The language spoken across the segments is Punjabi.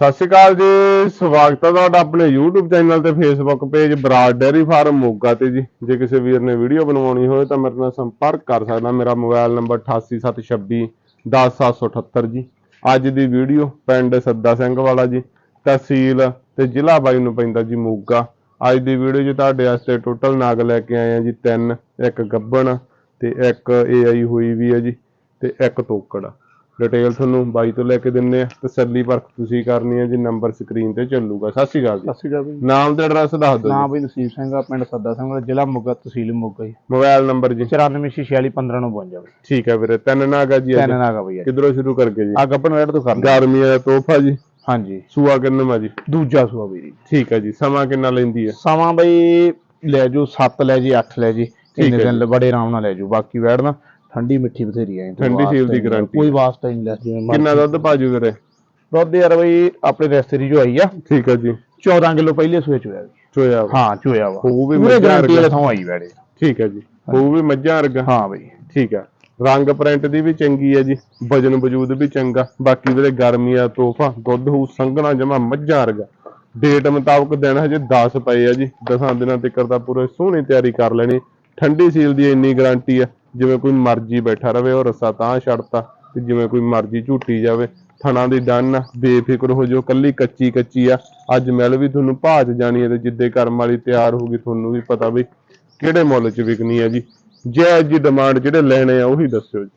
ਸਤਿ ਸ਼੍ਰੀ ਅਕਾਲ ਜੀ, ਸਵਾਗਤ ਹੈ ਤੁਹਾਡਾ ਆਪਣੇ YouTube ਚੈਨਲ ਤੇ Facebook page Brar dairy farm Moga ਤੇ ਜੀ। ਜੇ ਕਿਸੇ ਵੀਰ ਨੇ ਵੀਡੀਓ ਬਣਵਾਉਣੀ ਹੋਵੇ ਤਾਂ ਮੇਰੇ ਨਾਲ ਸੰਪਰਕ ਕਰ ਸਕਦਾ। ਮੇਰਾ ਮੋਬਾਈਲ ਨੰਬਰ 8876 10778 ਜੀ। ਅੱਜ ਦੀ ਵੀਡੀਓ ਪਿੰਡ ਸੱਦਾ ਸਿੰਘ ਵਾਲਾ ਜੀ, ਤਹਿਸੀਲ ਤੇ ਜ਼ਿਲ੍ਹਾ ਬਾਈ ਨੂੰ ਪੈਂਦਾ ਜੀ ਮੋਗਾ। ਅੱਜ ਦੀ ਵੀਡੀਓ 'ਚ ਤੁਹਾਡੇ ਵਾਸਤੇ ਟੋਟਲ ਨਾਗ ਲੈ ਕੇ ਆਏ ਆ ਜੀ ਤਿੰਨ, ਇੱਕ ਗੱਬਣ ਤੇ ਇੱਕ ਏਆਈ ਹੋਈ ਵੀ ਹੈ ਜੀ ਤੇ ਇੱਕ ਤੋਕੜ। ਡਿਟੇਲ ਤੁਹਾਨੂੰ ਬਾਈ ਤੋਂ ਲੈ ਕੇ ਦਿੰਨੇ ਆ। ਤਸੱਲੀ ਪਰਖ ਤੁਸੀਂ ਕਰਨੀ ਹੈ ਜੀ ਨੰਬਰ ਸਕਰੀਨ ਤੇ ਚੱਲੂਗਾ। ਸਤਿ ਸ਼੍ਰੀ ਅਕਾਲ ਜੀ। ਸਤਿ ਸ਼੍ਰੀ ਅਕਾਲ ਜੀ। ਨਾਮ ਤੇ ਐਡਰੈਸ ਦੱਸ ਦਿਓ ਨਾਮ ਬਈ ਨਸੀਬ ਸਿੰਘ ਆ ਪਿੰਡ ਸੱਦਾ ਸਿੰਘ ਜ਼ਿਲ੍ਹਾ ਮੋਗਾ ਤਹਿਸੀਲ ਮੋਗਾ ਜੀ। ਮੋਬਾਈਲ ਨੰਬਰ ਜੀ। 944615 ਠੀਕ ਹੈ ਵੀਰੇ ਤਿੰਨ ਨਾਗਾ ਜੀ। ਤਿੰਨ ਨਾਗਾ ਬਈ ਕਿੱਧਰੋਂ ਸ਼ੁਰੂ ਕਰਕੇ ਜੀ? ਆ ਗੱਪਨ ਵੇੜ ਤੋਂ ਕਰ ਲਿਆ ਗਰਮੀ ਦਾ ਤੋਹਫਾ ਜੀ। ਹਾਂਜੀ। ਸੂਆ ਕਿੰਨਾ ਜੀ? ਦੂਜਾ ਸੂਆ ਬਈ ਠੀਕ ਹੈ ਜੀ। ਸਮਾਂ ਕਿੰਨਾ ਲੈਂਦੀ ਹੈ ਸਮਾਂ ਬਈ ਲੈ ਜੂ 7 ਲੈ ਜੀ 8 ਲੈ ਜੀ। ਹੈ ਦਿਨ ਬੜੇ ਆਰਾਮ ਨਾਲ ਲੈ ਜੂ ਬਾਕੀ ਨਾ ਠੰਡੀ ਮਿੱਠੀ ਬਥੇਰੀ ਆ ਠੰਡੀ ਸੀਲ ਦੀ guarantee ਕੋਈ ਵਾਸਤਾ ਨਹੀਂ ਲੈ ਜਿਵੇਂ ਮਰਜ਼ੀ। ਕਿੰਨਾ ਦੁੱਧ ਪਾਜੂ ਵੀਰੇ? ਦੁੱਧ ਯਾਰ ਬਈ ਆਪਣੇ ਰੈਸਟਰੀ ਜੋ ਆਈ ਆ। ਠੀਕ ਹੈ ਜੀ। 14 ਕਿਲੋ ਪਹਿਲੇ ਸੂਏ ਚੋਇਆ ਜੀ ਚੋਇਆ ਵਾ। ਹਾਂ ਚੋਇਆ ਵਾ। ਉਹ ਵੀ ਮੱਝਾਂ ਗਾਰੰਟੀ। ਵਾਲੇ ਥਾਂ ਆਈ ਵੈੜੇ। ਠੀਕ ਹੈ ਜੀ। ਉਹ ਵੀ ਮੱਝਾਂ ਵਰਗਾ। ਹਾਂ ਬਈ। ਠੀਕ ਹੈ ਰੰਗ ਪ੍ਰਿੰਟ ਦੀ ਵੀ ਚੰਗੀ ਹੈ ਜੀ। ਵਜਨ ਵਜੂਦ ਵੀ ਚੰਗਾ। ਬਾਕੀ ਵੀਰੇ ਗਰਮੀ ਆ ਤੋਹਫਾ ਦੁੱਧ ਹੂ ਸੰਘਣਾ ਜਮਾ ਮੱਝਾਂ ਵਰਗਾ। ਡੇਟ ਮੁਤਾਬਕ ਦਿਨ ਹਜੇ 10 ਪਏ ਆ ਜੀ। 10 ਦਿਨਾਂ ਤੱਕ ਦਾ ਪੂਰੇ ਸੋਹਣੀ ਤਿਆਰੀ ਕਰ ਲੈਣੀ। ਠੰਡੀ ਸੀਲ ਦੀ ਇੰਨੀ ਗਾਰੰਟੀ ਆ। ਜਿਵੇਂ ਕੋਈ ਮਰਜ਼ੀ ਬੈਠਾ ਰਵੇ ਉਹ ਰਸਾ ਤਾਂ ਛੱਡਤਾ ਤੇ ਜਿਵੇਂ ਕੋਈ ਮਰਜ਼ੀ ਝੂਟੀ ਜਾਵੇ ਥਣਾ ਦੀ ਡੰਨ ਬੇਫਿਕਰ ਹੋ ਜਾਓ ਕੱਲੀ ਕੱਚੀ ਕੱਚੀ ਆ। ਅੱਜ ਮਿਲ ਵੀ ਤੁਹਾਨੂੰ ਭਾਜ ਜਾਣੀ ਹੈ ਤੇ ਜਿੱਦੇ ਕਰਮ ਵਾਲੀ ਤਿਆਰ ਹੋਊਗੀ ਤੁਹਾਨੂੰ ਵੀ ਪਤਾ ਵੀ ਕਿਹੜੇ ਮੁੱਲ 'ਚ ਵਿਕਣੀ ਹੈ ਜੀ। ਜੈ ਜੀ ਡਿਮਾਂਡ ਜਿਹੜੇ ਲੈਣੇ ਆ ਉਹੀ ਦੱਸਿਓ ਜੀ।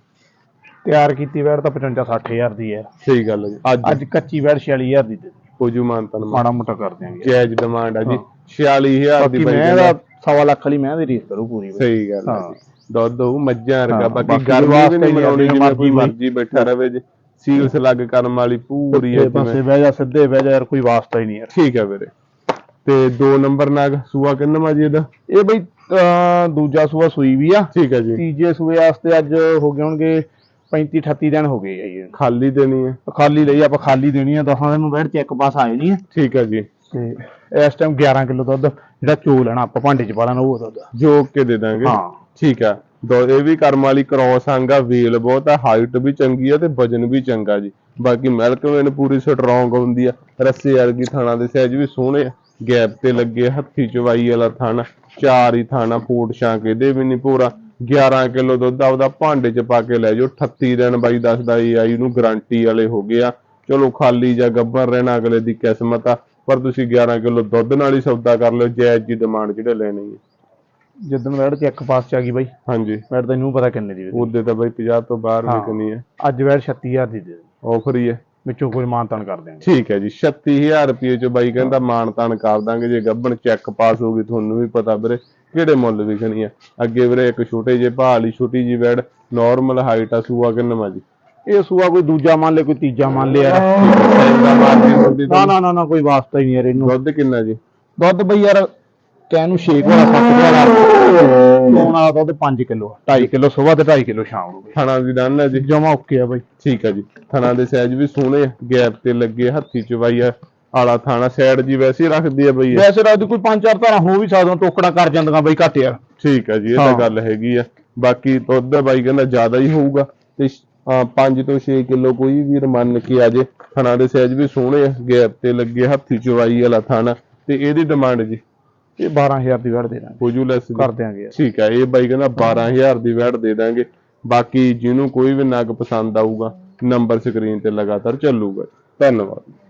ਤਿਆਰ ਕੀਤੀ ਵੈੜ ਤਾਂ 55 60000 ਦੀ ਹੈ। ਸਹੀ ਗੱਲ ਹੈ ਜੀ ਅੱਜ। ਅੱਜ ਕੱਚੀ ਵੈੜ 46000 ਦੀ ਦੇ। ਕੋਜੂ ਮਾਨਤਨ ਮਾੜਾ ਮੋਟਾ ਕਰ ਦਿਆਂਗੇ। ਜਾਇਜ਼ ਡਿਮਾਂਡ ਆ ਜੀ 46000 ਦੀ ਬਾਈ ਮੈਂ ਸਵਾ ਲੱਖ ਵਾਲੀ ਮੈਂ ਦੀ ਰੀਸ ਕਰੂ ਪੂਰੀ। ਸਹੀ ਗੱਲ ਹਾਂ। ਜੀ। ਦੁੱਧ ਉਹ ਮੱਝਾਂ ਵਰਗਾ ਹਾਂ, ਬਾਕੀ ਬਾਕੀ ਗਰਮੀ ਵੀ ਵਾਸਤੇ ਨਹੀਂ ਮਨਾਉਣੀ ਜਿਵੇਂ ਜਿਵੇਂ ਕੋਈ ਮਰਜ਼ੀ ਮਰਜ਼ੀ ਬੈਠਾ ਰਵੇ ਜੀ ਸੀਲ ਸਲੱਗ ਕਰਨ ਵਾਲੀ ਪੂਰੀ ਹੈ ਪੁੱਠੇ ਪਾਸੇ ਜਿਵੇਂ ਬਹਿ ਜਾ ਸਿੱਧੇ ਬਹਿ ਜਾ ਯਾਰ ਕੋਈ ਵਾਸਤਾ ਹੀ ਨਹੀਂ ਯਾਰ। ਠੀਕ ਹੈ ਵੀਰੇ। ਤੇ ਦੋ ਨੰਬਰ ਨਾਗ ਸੂਆ ਕਿੰਨਾ ਜੀ ਇਹਦਾ? ਇਹ ਬਈ ਅਹ, ਦੂਜਾ ਸੂਆ ਸੂਈ ਵੀ ਆ। ਠੀਕ ਹੈ ਜੀ। ਤੀਜੇ ਸੂਏ ਵਾਸਤੇ ਅੱਜ ਹੋ ਗਏ ਹੋਣਗੇ 35 38 ਦਿਨ ਹੋ ਗਏ ਆ ਜੀ। ਖਾਲੀ ਦੇਣੀ ਹੈ। ਖਾਲੀ ਲਈ ਆਪਾਂ ਖਾਲੀ ਦੇਣੀ ਆ ਦਸਾਂ ਦਿਨ ਨੂੰ ਬੈਠ ਚੈੱਕ ਪਾਸ ਆਏ ਨਹੀਂ ਆ। ਠੀਕ ਹੈ ਜੀ। ਤੇ ਇਸ ਟਾਈਮ 11 ਕਿਲੋ ਦੁੱਧ ਜਿਹੜਾ ਚੋ ਲੈਣਾ ਆਪਾਂ ਭਾਂਡੇ ਚ ਪਾ ਲੈਣਾ ਉਹ ਦੁੱਧ। ਜੋਕ ਕੇ ਦੇ ਦਾਂਗੇ। ਹਾਂ। ਠੀਕ ਆ ਦੋ, ਇਹ ਵੀ ਕਰਮ ਵਾਲੀ ਕ੍ਰੋਸ ਆਂਗਾ ਵੇਲ ਬਹੁਤ ਆ ਹਾਈਟ ਵੀ ਚੰਗੀ ਆ ਤੇ ਵਜਨ ਵੀ ਚੰਗਾ ਜੀ। ਬਾਕੀ ਮਿਲਕ ਵੇਨ ਪੂਰੀ ਸਟਰੋਂਗ ਹੁੰਦੀ ਆ। ਰੱਸੇ ਵਰਗੀ ਥਾਣਾ ਦੇ ਸਾਈਜ਼ ਵੀ ਸੋਹਣੇ ਗੈਪ ਤੇ ਲੱਗੇ ਹੱਥੀ ਚਵਾਈ ਵਾਲਾ ਥਾਣਾ, ਚਾਰ ਹੀ ਥਾਣਾ ਫੂਟ ਛਾਂਕ, ਇਹਦੇ ਵੀ ਨਹੀਂ ਪੂਰਾ। 11 ਕਿਲੋ ਦੁੱਧ ਆਪਦਾ ਭਾਂਡੇ 'ਚ ਪਾ ਕੇ ਲੈ ਜਾਓ 38 ਦਿਨ ਬਾਈ ਦੱਸਦਾ ਆਈ ਨੂੰ ਗਾਰੰਟੀ ਵਾਲੇ ਹੋ ਗਏ ਆ। ਚਲੋ ਖਾਲੀ ਜਾਂ ਗੱਬਰ ਰਹਿਣਾ ਅਗਲੇ ਦੀ ਕਿਸਮਤ ਆ, ਪਰ ਤੁਸੀਂ 11 ਕਿਲੋ ਦੁੱਧ ਨਾਲ ਹੀ ਸੌਦਾ ਕਰ ਲਿਓ, ਜਾਇਜ਼ ਦੀ ਡਿਮਾਂਡ ਜਿਹੜੇ ਲੈਣੀ ਹੈ ਜਦੋਂ ਬੈਠ ਚੈੱਕ ਪਾਸ ਚ ਆ ਗਈ ਬਾਈ। ਹਾਂਜੀ। ਬੈਠ ਤੈਨੂੰ ਪਤਾ ਕਿੰਨੇ ਦੀ ਉਹਦੇ ਤਾਂ ਬਾਈ 50 ਤੋਂ ਬਾਹਰ ਹਾਂ। ਵਿਕਣੀ ਹੈ ਅੱਜ ਬੈਠ 36000 ਦੀ ਦੇ ਦੇ ਆਫਰ ਹੀ ਹੈ ਵਿੱਚੋਂ ਕੋਈ ਮਾਨਤਾਨ ਕਰ ਦਿਆਂਗੇ। ਠੀਕ ਹੈ ਜੀ 36000 ਰੁਪਏ ਚ ਬਾਈ ਕਹਿੰਦਾ ਮਾਣ ਤਾਣ ਕਰ ਦਾਂਗੇ। ਜੇ ਗੱਬਣ ਚੈੱਕ ਪਾਸ ਹੋ ਗਈ ਤੁਹਾਨੂੰ ਵੀ ਪਤਾ ਵੀਰੇ ਕਿਹੜੇ ਮੁੱਲ ਵਿਕਣੀ ਆ। ਅੱਗੇ ਵੀਰੇ ਇੱਕ ਛੋਟੇ ਜਿਹੇ ਭਾਅ ਵਾਲੀ ਛੋਟੀ ਜੀ ਵੈੜ ਨਾਰਮਲ ਹਾਈਟ ਆ ਸੂਆ ਕਿੰਨਾ ਜੀ? ਇਹ ਸੂਆ ਕੋਈ ਦੂਜਾ ਮੰਨ ਲੈ ਕੋਈ ਤੀਜਾ ਮੰਨ ਲਿਆ ਨਾ ਨਾ ਨਾ ਕੋਈ ਵਾਸਤਾ ਹੀ ਨਹੀਂ ਯਾਰ ਇਹਨੂੰ। ਦੁੱਧ ਕਿੰਨਾ ਜੀ? ਦੁੱਧ ਬਈ ਯਾਰ ਕਹਿ ਨੂੰ 6 ਵਾਲਾ 7 ਵਾਲਾ। ਸੋਨਾ ਵਾਲਾ ਦੁੱਧ 5 ਕਿਲੋ 2.5 ਕਿਲੋ ਸਵੇਰ ਤੇ 2.5 ਕਿਲੋ ਸ਼ਾਮ ਨੂੰ ਥਣਾ ਦੀ ਦੰਨ ਹੈ ਜੀ। ਜਮਾ ਓਕੇ ਆ ਬਈ। ਠੀਕ ਹੈ ਜੀ। ਥਣਾ ਦੇ ਸਾਈਜ਼ ਵੀ ਸੋਹਣੇ ਆ ਗੈਪ ਤੇ ਲੱਗੇ ਹੱਥੀ ਚਵਾਈ ਆ। ਆਲਾ ਥਾਣਾ ਸਾਈਡ ਜੀ ਵੈਸੇ ਰੱਖਦੀ ਆ ਬਈ। ਵੈਸੇ ਰਾਤ ਕੋਈ 5-4 ਧਾਰਾਂ ਹੋ ਵੀ ਸਕਦੀਆਂ ਟੋਕੜਾ ਕਰ ਜਾਂਦੀਆਂ ਬਈ ਘੱਟ ਯਾਰ ਠੀਕ ਹੈ ਜੀ ਇਹ ਤਾਂ। ਗੱਲ ਹੈਗੀ ਆ। ਬਾਕੀ ਦੁੱਧ ਬਾਈ ਕਹਿੰਦਾ ਜ਼ਿਆਦਾ ਹੀ ਹੋਊਗਾ। ਤੇ 5 ਤੋਂ 6 ਕਿਲੋ ਕੋਈ ਵੀਰ ਮੰਨ ਕੇ ਆ ਜੇ। ਥਣਾ ਦੇ ਸਾਈਜ਼ ਵੀ ਸੋਹਣੇ ਆ ਗੈਪ ਤੇ ਲੱਗੇ ਹੱਥੀ ਚਵਾਈ ਵਾਲਾ ਥਾਣਾ। ਤੇ ਇਹਦੀ ਡਿਮਾਂਡ ਜੀ। ਇਹ 12000 ਦੀ ਵੜ ਦੇ ਦਾਂਗੇ। ਹੋਜੂ ਲੈਸ ਕਰ ਦਿਆਂਗੇ। ਠੀਕ ਹੈ ਇਹ ਬਾਈ ਕਹਿੰਦਾ 12000 ਦੀ ਵੈਟ ਦੇ ਦਾਂਗੇ। ਬਾਕੀ ਜਿਹਨੂੰ ਕੋਈ ਵੀ ਨਗ ਪਸੰਦ ਆਊਗਾ ਨੰਬਰ ਸਕਰੀਨ ਤੇ ਲਗਾਤਾਰ ਚੱਲੂਗਾ। ਧੰਨਵਾਦ।